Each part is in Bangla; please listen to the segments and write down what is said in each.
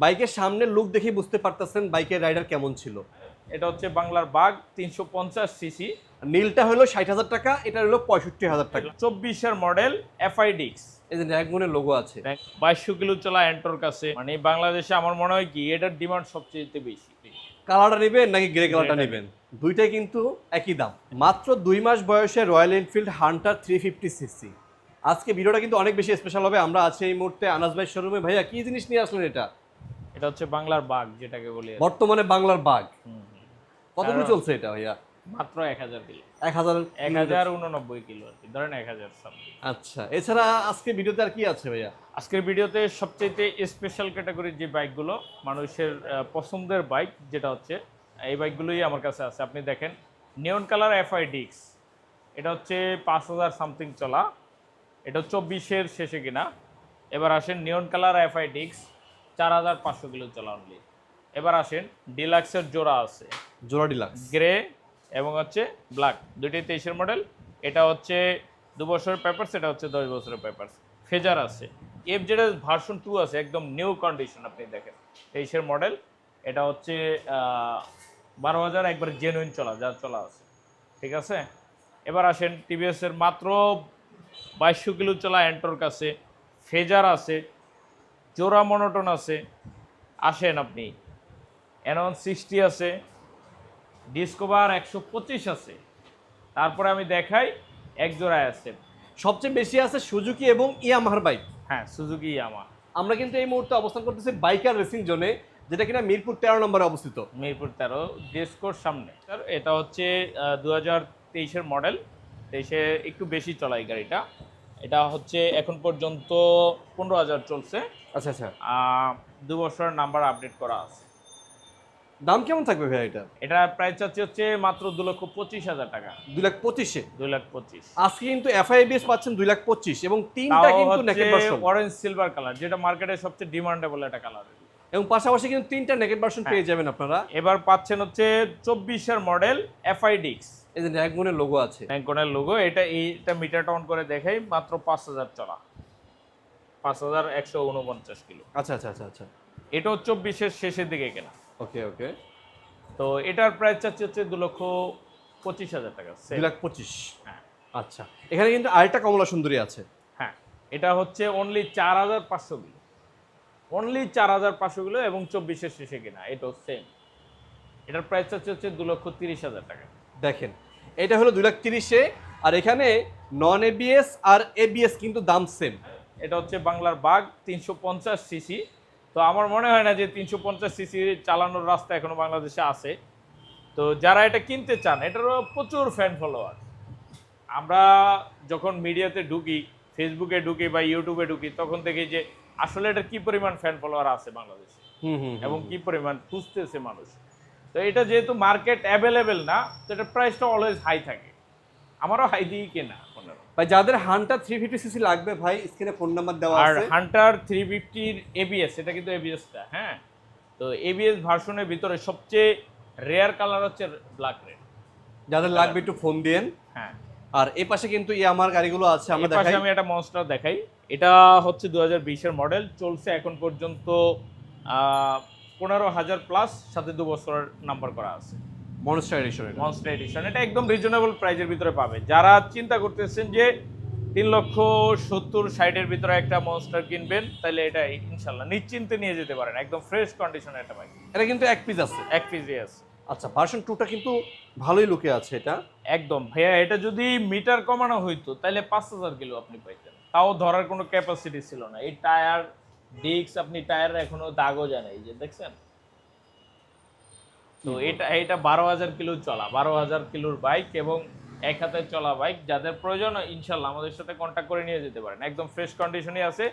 বাইকের সামনের লুক দেখে বুঝতে পারতেছেন বাইকের রাইডার কেমন ছিল। এটা হচ্ছে বাংলার বাঘ তিনশো পঞ্চাশ সিসি নীলটা হলো ষাট হাজার টাকা এটা হলো পঁয়ষট্টি হাজার টাকা। চব্বিশের মডেল এফআইডিক্স এই যে লোগো আছে। বাইশশো কিলো চলা অ্যান্টোর কাছে মানে বাংলাদেশে আমার মনে হয় কি এটার ডিমান্ড সবচেয়ে বেশি। কালারটা নেবেন নাকি গ্রে কালারটা নেবেন? দুইটাই কিন্তু একই দাম। মাত্র দুই মাস বয়সে Royal Enfield Hunter three fifty CC আজকে ভিডিওটা কিন্তু অনেক বেশি স্পেশাল হবে। আমরা আছি এই মুহূর্তে আনাজ ভাই শোরুমে ভাইয়া কি জিনিস নিয়ে আসলেন এটা? এটা হচ্ছে বাংলার বাঘ যেটাকে বলি বর্তমানে বাংলার বাঘ। কতগুলো চলছে এটা ভাইয়া? মাত্র এক হাজার কিলো। এক হাজার এক হাজার উননব্বই কিলো আর কি ধরেন এক হাজার আচ্ছা এছাড়া আজকে ভিডিওতে আর কি আছে ভাইয়া? আজকের ভিডিওতে সবচেয়ে স্পেশাল ক্যাটাগরির যে বাইকগুলো মানুষের পছন্দের বাইক যেটা হচ্ছে এই বাইকগুলোই আমার কাছে আছে। আপনি দেখেন নিয়ন কালার এফআই ডিক্স এটা হচ্ছে পাঁচ হাজার সামথিং চলা এটা চব্বিশের শেষে কিনা। এবার আসেন নিয়ন কালার এফআই ডিক্স চার হাজার পাঁচশো কিলো চলা অনলি এবার আসেন ডিলাক্সের জোড়া আছে। জোড়া ডিলাক্স। গ্রে এবং হচ্ছে ব্ল্যাক দুইটাই তেইশের মডেল। এটা হচ্ছে দু বছরের পেপারস এটা হচ্ছে দশ বছরের পেপারস। ফেজার আছে। এফ যেটা ভার্সন টু আছে একদম নিউ কন্ডিশন আপনি দেখেন। তেইশের মডেল। এটা হচ্ছে বারো হাজার একবার জেনুইন চলা যা চলা আছে। ঠিক আছে? এবার আসেন টিভিএস এর মাত্র বাইশশো কিলো চলা অ্যান্টোর কাছে ফেজার আছে। জোড়া মনোটন আছে আসেন আপনি। এনওয়ান সিক্সটি আছে ডিসকভার একশো পঁচিশ আছে। তারপরে আমি দেখাই এক জোড়ায় আছে। সবচেয়ে বেশি আছে সুজুকি এবং ইয়ামাহার বাইক। হ্যাঁ সুজুকি ইয়ামা আমরা কিন্তু এই মুহূর্তে অবস্থান করতেছি বাইকার রেসিং জোনে যেটা কিনা মিরপুর তেরো নম্বরে অবস্থিত। মিরপুর তেরো ডিসকোর সামনে। স্যার এটা হচ্ছে দু হাজার তেইশের মডেল তেইশে একটু বেশি চলা এই গাড়িটা। এটা হচ্ছে এখন পর্যন্ত পনেরো হাজার চলছে। আচ্ছা আচ্ছা। দু বছরের নাম্বার আপডেট করা আছে। দাম কেমন থাকবে ভাইয়া এটা? এটা প্রাইস চাচ্ছে হচ্ছে মাত্র দু লক্ষ পঁচিশ হাজার টাকা। দুই লাখ পঁচিশে? দুই লাখ পঁচিশ। আজকে কিন্তু এফআইবিএস পাচ্ছেন দুই লাখ পঁচিশ এবং তিনটা কিন্তু অরেঞ্জ সিলভার কালার যেটা মার্কেটের সবচেয়ে ডিমান্ডেবল একটা কালার এবং পাশাপাশি কিন্তু তিনটা নেকেট ভার্সন হ্যাঁ। পেয়ে যাবেন আপনারা। এবার পাচ্ছেন হচ্ছে চব্বিশের মডেল এফআইডিক্স এই যে লোগো আছে। ব্যাঙ্কনের লোগো এটা এইটা মিটার টাউন করে দেখাই মাত্র পাঁচ হাজার চলা পাঁচ হাজার একশো উনপঞ্চাশ কিলো। আচ্ছা আচ্ছা আচ্ছা আচ্ছা। এটাও চব্বিশের শেষের দিকে কেনা। ওকে ওকে। তো এটার প্রাইস চাচ্ছে হচ্ছে দু লক্ষ পঁচিশ হাজার টাকা same। লাখ পঁচিশ। হ্যাঁ। আচ্ছা এখানে কিন্তু আরেকটা কমলা সুন্দরী আছে। হ্যাঁ এটা হচ্ছে অনলি চার হাজার পাঁচশো কিলো। অনলি চার হাজার পাঁচশো কিলো এবং চব্বিশের শেষে কিনা এটাও সেম এটার প্রাইস চাচ্ছে হচ্ছে দু লক্ষ তিরিশ হাজার টাকা। দেখেন এটা হলো দুই লাখ তিরিশে আর এখানে নন এবিএস আর এবিএস কিন্তু দাম সেম এটা হচ্ছে বাংলার বাঘ তিনশো পঞ্চাশ সিসি। তো আমার মনে হয় না যে তিনশো পঞ্চাশ সিসি চালানোর রাস্তা এখনও বাংলাদেশে আছে। তো যারা এটা কিনতে চান এটারও প্রচুর ফ্যান ফলোয়ার আমরা যখন মিডিয়াতে ঢুকি ফেসবুকে ঢুকি বা ইউটিউবে ঢুকি তখন দেখি যে আসলে এটা কি পরিমাণ ফ্যান ফলোয়ার আছে বাংলাদেশে হুম হুম এবং কি পরিমাণ খুঁজতেছে মানুষ। তো এটা যেহেতু মার্কেট অ্যাভেলেবেল না তো এটার প্রাইসটা অলওয়েজ হাই থাকে। আমারও হাই দিয়েই কেনা। ভাই যাদের হান্টার থ্রি ফিফটি সিসি লাগবে ভাই স্ক্রিনে ফোন নাম্বার দেওয়া আর হান্টার থ্রি ফিফটির এবিএস এটা কিন্তু এবিএসটা হ্যাঁ? তো এবিএস ভার্সনের ভিতরে সবচেয়ে রেয়ার কালার হচ্ছে ব্ল্যাক রেড যাদের লাগবে একটু ফোন দিয়েন। হ্যাঁ। আর এই পাশে কিন্তু এই আমার গাড়িগুলো আছে আমরা এর দেখাই। আমি একটা মনস্টার দেখাই। এটা হচ্ছে দু হাজার বিশের মডেল চলছে এখন পর্যন্ত পনেরো হাজার প্লাস সাথে দু বছরের নাম্বার করা আছে। মনস্টার এডিশন মনস্টার এডিশন এটা একদম রিজনেবল প্রাইজের ভিতরে পাবে। যারা চিন্তা করতেছেন যে তিন লক্ষ সত্তর ষাটের ভিতরে একটা মনস্টার কিনবেন তাহলে এটা ইনশাল্লাহ নিশ্চিন্তে নিয়ে যেতে পারেন। একদম ফ্রেশ কন্ডিশনে একটা বাইক এটা কিন্তু এক পিস আছে। এক পিজি আছে আচ্ছা ভার্সন টুটা কিন্তু ভালোই লুকে আছে এটা। একদম। ভাইয়া এটা যদি মিটার কমানো হইতো তাহলে পাঁচ হাজার কিলো আপনি পাইতেন। তাও ধরার কোনো ক্যাপাসিটি ছিল না। এই টায়ার ডিস্ক আপনি টায়ার এখনও দাগও জানে এই যে দেখছেন? তো এটা এটা বারো হাজার কিলো চলা বারো হাজার কিলোর বাইক এবং এক হাতে চলা বাইক যাদের প্রয়োজন ইনশাল্লাহ আমাদের সাথে কন্ট্যাক্ট করে নিয়ে যেতে পারেন। একদম ফ্রেশ কন্ডিশনে আছে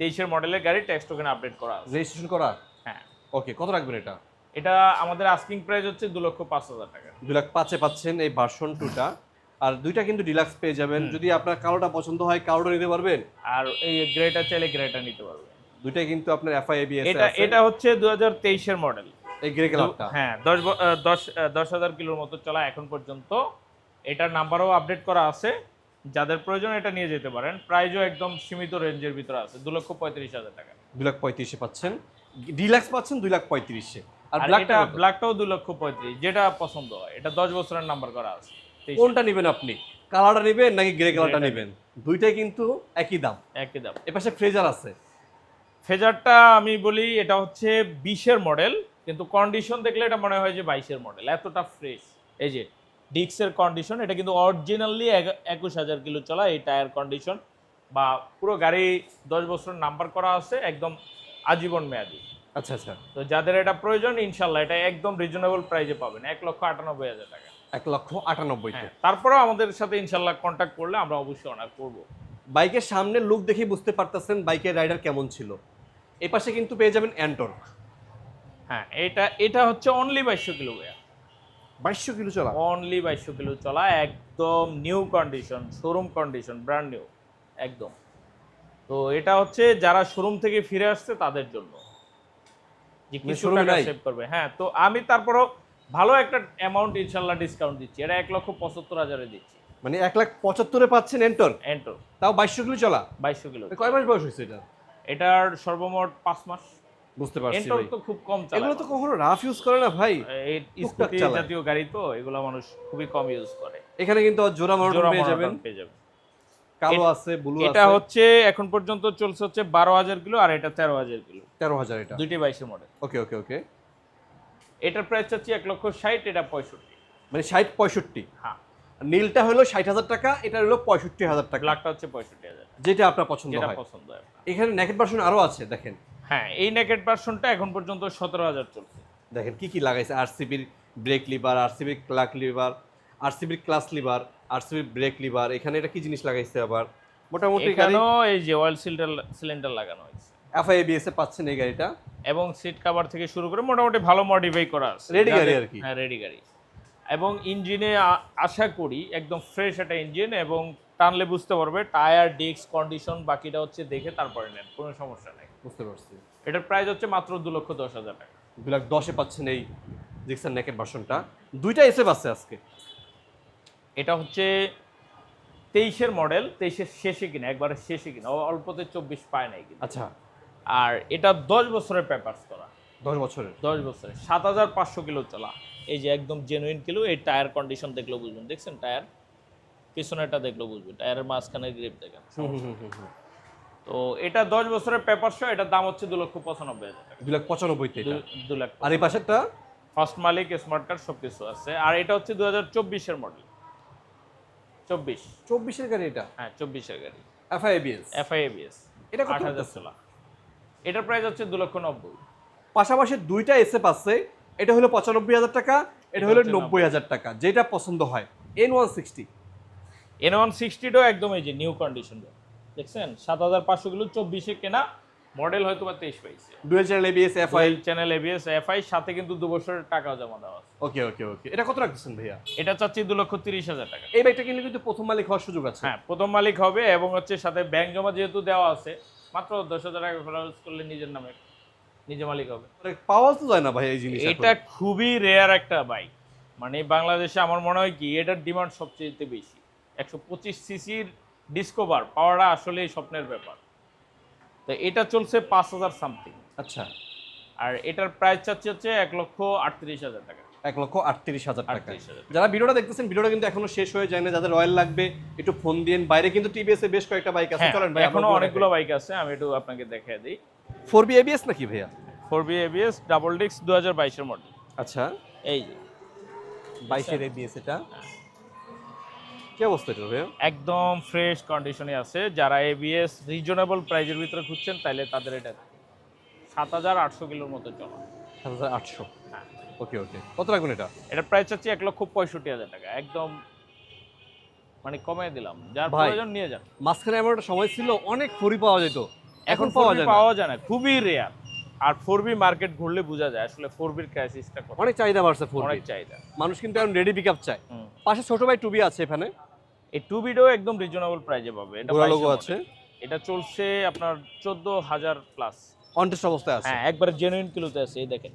তেইশের মডেলের গাড়ি ট্যাক্স টোকেন আপডেট করা রেজিস্ট্রেশন করা? হ্যাঁ। ওকে কত রাখবেন এটা? এটা আমাদের আস্কিং প্রাইস হচ্ছে দু লক্ষ পাঁচ হাজার টাকা। দু লাখ পাঁচে পাচ্ছেন এই ভার্সন টুটা আর দুইটা কিন্তু ডিলাক্স পেয়ে যাবেন। যদি আপনার কালোটা পছন্দ হয় কালোটা নিতে পারবেন? আর এই গ্রেটা চাইলে গ্রেটা নিতে পারবেন। দুইটাই কিন্তু আপনার এফআই এবিএস এটা এটা হচ্ছে দু হাজার তেইশের মডেল এই গ্রে কালারটা হ্যাঁ দশ দশ দশ হাজার কিলোর মতো চলা এখন পর্যন্ত। এটার নাম্বারও আপডেট করা আছে। যাদের প্রয়োজন এটা নিয়ে যেতে পারেন। প্রাইজও একদম সীমিত রেঞ্জের ভিতরে আছে। দু লক্ষ পঁয়ত্রিশ হাজার টাকা। দুই লাখ পঁয়ত্রিশে পাচ্ছেন। ডিলাক্স পাচ্ছেন দুই লাখ পঁয়ত্রিশে। আর ব্ল্যাকটা ব্ল্যাকটাও দুই লক্ষ পঁয়ত্রিশ। যেটা পছন্দ হয়। এটা দশ বছরের নাম্বার করা আছে। কোনটা নেবেন আপনি? কালারটা নেবেন নাকি গ্রে কালারটা নেবেন? দুইটাই কিন্তু একই দাম। একই দাম। এপাশে ফ্রেজার আছে। ফেজারটা আমি বলি এটা হচ্ছে বিশের মডেল কিন্তু কন্ডিশন দেখলে এটা মনে হয় যে বাইশের মডেল এতটা ফ্রেশ এই যে ডিক্সের কন্ডিশন এটা কিন্তু অরিজিনালি একুশ হাজার কিলো চলা এই টায়ার কন্ডিশন বা পুরো গাড়ি দশ বছর নাম্বার করা আছে একদম আজীবন মেয়াদি। আচ্ছা আচ্ছা। তো যাদের এটা প্রয়োজন ইনশাল্লাহ এটা একদম রিজনেবল প্রাইসে পাবেন। এক লক্ষ আটানব্বই হাজার টাকা। এক লক্ষ আটানব্বই হ্যাঁ তারপরেও আমাদের সাথে ইনশাল্লাহ কন্ট্যাক্ট করলে আমরা অবশ্যই অনার করব। বাইকের সামনে লুক দেখে বুঝতে পারতেছেন বাইকের রাইডার কেমন ছিল। এই পাশে কিন্তু পেয়ে যাবেন অ্যান্টর হ্যাঁ এটা এটা হচ্ছে অনলি বাইশশো কিলো বাইশশো কিলো চলা? অনলি বাইশশো কিলো চলা একদম new condition showroom condition brand new একদম। তো এটা হচ্ছে যারা শোরুম থেকে ফিরে আসছে তাদের জন্য। যে মানে কিছু টাকা সেভ করবে হ্যাঁ তো আমি তারপরও ভালো একটা অ্যামাউন্ট ইনশাল্লাহ ডিসকাউন্ট দিচ্ছি। এটা এক লক্ষ পঁচাত্তর হাজারে দিচ্ছি। মানে এক লাখ পঁচাত্তরে পাচ্ছেন অ্যান্টর এন্টো তাও বাইশশো কিলো চলা? বাইশশো কিলো। কয় মাস বয়স হয়েছে এটা? এটার সর্বমোট পাঁচ মাস। বুঝতে পারছি এন্টোর তো খুব কম এগুলো তো কখনো রাফ ইউজ করে না ভাই। স্কুটি জাতীয় গাড়ি তো এগুলো মানুষ খুবই কম ইউজ করে। এখানে কিন্তু জোড়া মডেল পেয়ে যাবেন। পেয়ে যাবেন। কালো আছে ব্লু এটা হচ্ছে এখন পর্যন্ত চলছে হচ্ছে বারো হাজার কিলো আর এটা তেরো হাজার কিলো। তেরো হাজার এটা। দুইটি বাইশের মডেল ওকে ওকে ওকে এটার প্রাইস হচ্ছে এক লক্ষ ষাট এটা পঁয়ষট্টি। মানে ষাট পঁয়ষট্টি। হ্যাঁ। নীলটা হলো ষাট হাজার টাকা এটা হলো পঁয়ষট্টি হাজার টাকা। ব্ল্যাকটা হচ্ছে পঁয়ষট্টি হাজার। যেটা আপনার পছন্দ যেটা পছন্দ হয় এখানে নেকেট ভার্সন আরও আছে দেখেন। হ্যাঁ এই নেকেট ভার্সনটা এখন পর্যন্ত সতেরো হাজার চলছে। দেখেন কি কি লাগাইছে? আরসিবির ব্রেক লিভার আরসিবির ক্লাক লিভার আরসিবির ক্লাস লিভার আরসিবির ব্রেক লিভার এখানে এটা কি জিনিস লাগাইছে আবার? মোটামুটি এখানেও এই যে অয়েল সিলিন্ডার সিলিন্ডার লাগানো হয়েছে। এফআইবিএস এ পাচ্ছেন এই গাড়িটা। এবং সিট কভার থেকে শুরু করে মোটামুটি ভালো মডিফাই করা আছে। Ready গাড়ি আর কি। হ্যাঁ রেডি গাড়ি। এবং ইঞ্জিনে আশা করি একদম ফ্রেশ একটা ইঞ্জিন এবং টানলে বুঝতে পারবে টায়ার ডিস্ক কন্ডিশন বাকিটা হচ্ছে দেখে তারপরে নেন কোনো সমস্যা নেই। বুঝতে পারছি। এটার প্রাইস হচ্ছে মাত্র দু লক্ষ দশ হাজার টাকা। দু লাখ দশে পাচ্ছেন এই দেখছেন নেকেট ভার্সনটা দুইটা এসে পাচ্ছে আজকে। এটা হচ্ছে তেইশের মডেল তেইশের শেষে কিনা একবারে শেষে কিনা অল্পতে চব্বিশ পায় নাই কিনা আচ্ছা। আর এটা দশ বছরের পেপার্স করা। দশ বছরের? দশ বছরে সাত হাজার পাঁচশো কিলো চলা। এই যে একদম জেনুইন কিলো এই টায়ার কন্ডিশন দেখলেও বুঝবেন। দেখছেন টায়ার পিছনেরটা দেখলেও বুঝবেন। টায়ারের মাঝখানে গ্রিপ দেখেন। তো এটা দশ বছরের পেপার শো এটার দাম হচ্ছে দু লক্ষ পঁচানব্বই দু লাখ পঁচানব্বইতে দু- লাখ আর এই পাশেরটা? ফার্স্ট মালিক স্মার্ট কার্ড সব কিছু আছে। আর এটা হচ্ছে দু হাজার চব্বিশের মডেল চব্বিশ। চব্বিশের গাড়ি এটা? হ্যাঁ চব্বিশের গাড়ি। এফআইবিএস এফআইএবিএস এটা কত? হাজার? চলা এটার প্রাইস হচ্ছে দু লক্ষ নব্বই। পাশাপাশি দুইটা এসে পাচ্ছে এটা হলো পঁচানব্বই হাজার টাকা এটা হলো নব্বই হাজার টাকা যেটা পছন্দ হয়। N one sixty N one সিক্সটিটাও একদম এই যে নিউ কন্ডিশন দেখছেন? সাত হাজার পাঁচশো কিলো চব্বিশে কেনা মডেল হয়তো বা তেইশ পাইছে dual channel ABS FI channel ABS FI সাথে কিন্তু দু বছরের টাকাও জমা দেওয়া আছে। ওকে ওকে ওকে এটা কত রাখতেছেন ভাইয়া? এটা চাচ্ছি দু লক্ষ তিরিশ হাজার টাকা। এই বাইকটা কিনলে কিন্তু প্রথম মালিক হওয়ার সুযোগ আছে। হ্যাঁ প্রথম মালিক হবে এবং হচ্ছে সাথে ব্যাংক জমা যেহেতু দেওয়া আছে মাত্র দশ হাজার টাকা খরচ করলে নিজের নামে নিজে মালিক হবে। পাওয়া তো যায় না ভাই এই জিনিস এটা খুবই রেয়ার একটা বাইক। মানে বাংলাদেশে আমার মনে হয় কি এটার ডিমান্ড সবচেয়ে বেশি। একশো পঁচিশ সিসির ডিসকভার পাওয়াটা আসলে স্বপ্নের ব্যাপার। তো এটা চলছে পাঁচ হাজার সামথিং আচ্ছা। আর এটার প্রাইস চাচ্ছে হচ্ছে এক লক্ষ আটত্রিশ হাজার টাকা। এক লক্ষ আটত্রিশ হাজার টাকা। যারা ভিডিওটা দেখতেছেন ভিডিওটা কিন্তু এখনও শেষ হয়ে যায় না যাদের রয়্যাল লাগবে একটু ফোন দিন বাইরে কিন্তু টিভিএস এ বেশ কয়েকটা বাইক আছে। হ্যাঁ চলেন ভাই এখনও অনেকগুলো বাইক আছে। আমি একটু আপনাকে দেখিয়ে দিই। ফোর বি এবিএস নাকি ভাইয়া? ফোর বি এবিএস ডাবল ডিক্স দু হাজার বাইশের মডেল আচ্ছা। এই যে। বাইশের এবিএস এটা। কি অবস্থা এটা ভাইয়া? একদম ফ্রেশ কন্ডিশনে আছে। যারা এবিএস রিজনেবল প্রাইজের ভিতরে খুঁজছেন তাইলে তাদের এটা সাত হাজার আটশো কিলোর মতো চলা সাত হাজার আটশো? হ্যাঁ। ওকে ওকে। কত রাখবেন এটা? এটা প্রাইস হচ্ছে এক লক্ষ পঁয়ষট্টি হাজার টাকা। একদম মানে কমিয়ে দিলাম। যার প্রয়োজন নিয়ে যান। মাঝখানে এমন একটা সময় ছিল অনেক ফরি পাওয়া যেত। এখন পাওয়া যায় পাওয়া যায় না। খুবই রেয়ার আর ফোর বি মার্কেট ঘুরলে বোঝা যায় আসলে ফোর বির ক্রাইসিসটা অনেক চাহিদা বাড়ছে ফোর অনেক চাহিদা। মানুষ কিন্তু এখন রেডি পিক আপ চায় পাশে ছোট ভাই টুবি আছে এখানে। এই টু বিডও একদম রিজনেবল প্রাইজে পাবে। এটা লোগো আছে। এটা চলছে আপনার চোদ্দ হাজার প্লাস অনটেস্ট অবস্থায় আছে। হ্যাঁ একবার জেনুইন কিলোতে আছে এই দেখেন।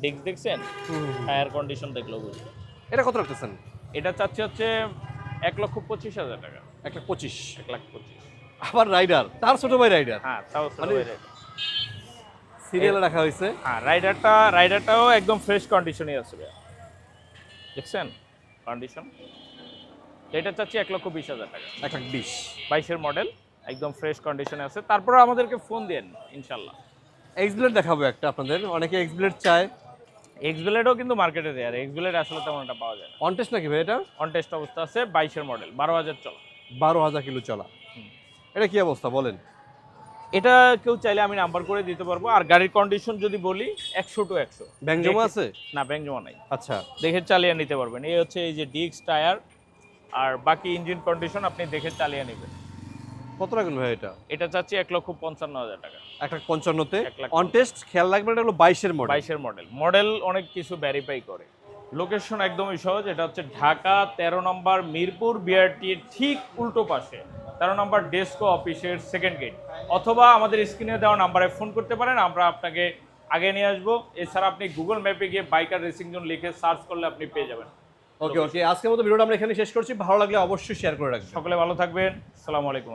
ডিস্ক দেখছেন? হুম। কন্ডিশন দেখলেও বুঝবেন এটা কত রাখতেছেন? এটা চাচ্ছে হচ্ছে এক লক্ষ পঁচিশ হাজার টাকা। এক লাখ পঁচিশ। এক লাখ পঁচিশ। আবার রাইডার তার ছোট ভাই রাইডার হ্যাঁ তাও ছোট মানে- বাইরে। সিরিয়ালে রাখা হয়েছে। হ্যাঁ রাইডারটা রাইডারটাও একদম ফ্রেশ কন্ডিশনই আছে। দেখছেন? কন্ডিশন এটা চাচ্ছি এক লক্ষ বিশ হাজার টাকা। এক লাখ বিশ। বাইশের মডেল একদম ফ্রেশ কন্ডিশনে আছে। তারপরে আমাদেরকে ফোন দেন ইনশাল্লাহ। এক্সব্লেড দেখাবো একটা আপনাদের। অনেকে এক্সব্লেড চায়। এক্সব্লেডও কিন্তু মার্কেটে দেয় আর এক্সব্লেড আসলে তেমন একটা পাওয়া যায় অনটেস্ট নাকি ভাই এটা? অন টেস্ট অবস্থা আছে বাইশের মডেল বারো হাজার চলা। বারো হাজার কিলো চলা। এটা কি অবস্থা বলেন। এটা কেউ চাইলে আমি নাম্বার করে দিতে পারব আর গাড়ির কন্ডিশন যদি বলি একশো টু একশো। ব্যাংক জমা আছে? না ব্যাংক জমা নাই। আচ্ছা। দেখে চালিয়ে নিতে পারবেন। এই হচ্ছে এই যে ডিস্ক টায়ার আর বাকি ইঞ্জিন কন্ডিশন আপনি দেখে চালিয়ে নেবেন। কত রাখবেন ভাই এটা? এটা চাচ্ছি এক লক্ষ পঞ্চান্ন হাজার টাকা। এক লাখ পঞ্চান্নতে? এক লাখ অনটেস্ট খেয়াল রাখবেন এটা হলো বাইশের মডেল বাইশের মডেল মডেল অনেক কিছু ভ্যারিফাই করে। লোকেশন একদমই সহজ এটা হচ্ছে ঢাকা তেরো নম্বর মিরপুর বিআরটির ঠিক উল্টো পাশে। তেরো নম্বর ডেস্কো অফিসের সেকেন্ড গেট অথবা আমাদের স্ক্রিনে দেওয়া নাম্বারে ফোন করতে পারেন আমরা আপনাকে আগে নিয়ে আসব। এছাড়া আপনি গুগল ম্যাপে গিয়ে বাইকার রেসিং জোন লিখে সার্চ করলে আপনি পেয়ে যাবেন। ওকে ওকে আজকের মতো ভিডিওটা আমরা এখানে শেষ করছি। ভালো লাগলে অবশ্যই শেয়ার করে রাখবেন। সকলে ভালো থাকবেন। সালামু আলাইকুম।